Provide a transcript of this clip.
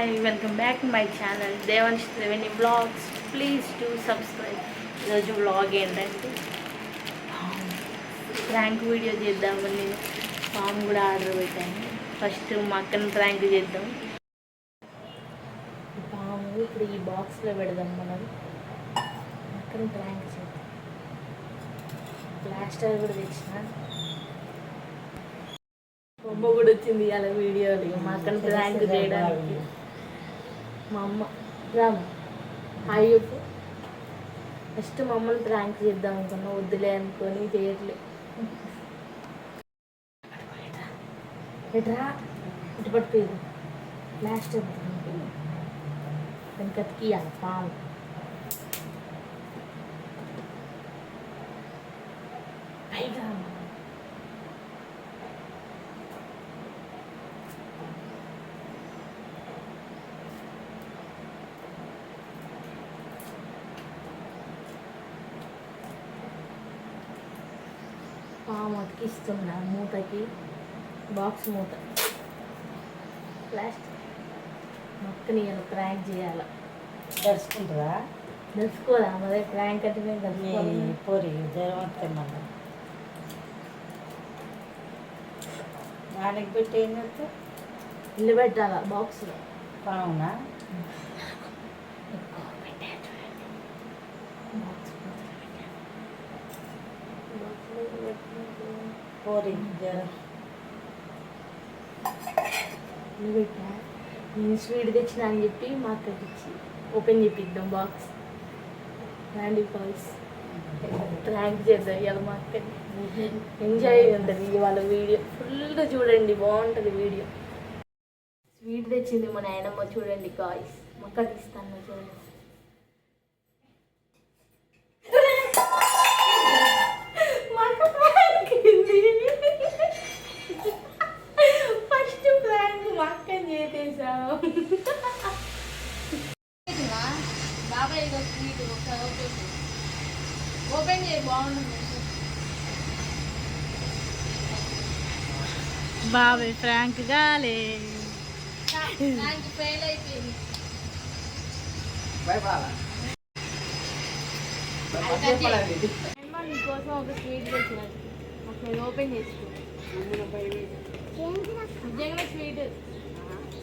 My channel Devan Sreeveni vlogs please to subscribe ఈరోజు vlog ఏంటంటే prank video చేద్దామని నేను ఫామ్ కూడా ఆర్డర్ పెట్టాను. ఫస్ట్ మా అక్కను ప్రాంక్ చేద్దాం. ఫామ్ పాము ఇప్పుడు ఈ బాక్స్లో పెడదాం మనం. అక్కను ప్రాంక్ చేద్దాం. ప్లాస్టర్ కూడా తెచ్చిన. బొమ్మ కూడా వచ్చింది అలా వీడియోలు మా అక్కడ ర్యాంక్ చేయడానికి. మా అమ్మ. రాము హాయ్ ఫస్ట్ మా అమ్మని ప్రాంక్ చేద్దాం అనుకున్నా. వద్దులే అనుకొని చేయట్లే. ఎట్రా ఇటు పట్టుకోదు లాస్ట్ దానికి కతికియాలి పాము. పైగా పాము అతికిస్తున్నా మూతకి. బాక్స్ మూత. ప్లాస్టిక్ మొక్కని ఇలా ప్రాంక్ చేయాలి. దర్శకుంటారా తెలుసుకోదా? మరి ప్రాంక్ అంటే మేము తెలుసుకోవాలి పొరి వస్తే మళ్ళీ. దానికి పెట్టి ఏం చేస్తే ఇల్లు పెట్టాలా బాక్స్లో పావునా ఎక్కువ పెట్టే చూడండి బాక్స్ బాక్స్లో పెట్టినప్పుడు పెట్టా నేను స్వీట్ తెచ్చిన అని చెప్పి మా అక్కకి ఇచ్చి ఓపెన్ చేపిద్దాం బాక్స్. రండి ఫాల్స్ ప్రాంక్ చేద్దాం ఇవాళ మా అక్కని. ఎంజాయ్ ఉంటుంది ఇవాళ వీడియో. ఫుల్గా చూడండి బాగుంటుంది వీడియో. స్వీట్ తెచ్చింది మా నాయనమ్మ చూడండి గాయస్. మొక్కకి ఇస్తాను చూడండి మా అక్క prank అయింది. ఫస్ట్ ప్రాంక్ మా బాబాయ్ ఇదో స్వీట్ ఒకసారి ఓపెన్ చేయి ఓపెన్ చేయి బాగుంటుంది బాబాయ్ ఫ్రాంక్ గాలే ఫెయిల్ అయిపోయింది అమ్మ నీకోసం ఒక స్వీట్ తెచ్చినది ఒకసారి ఓపెన్ చేసుకో. నిజంగా స్వీట్.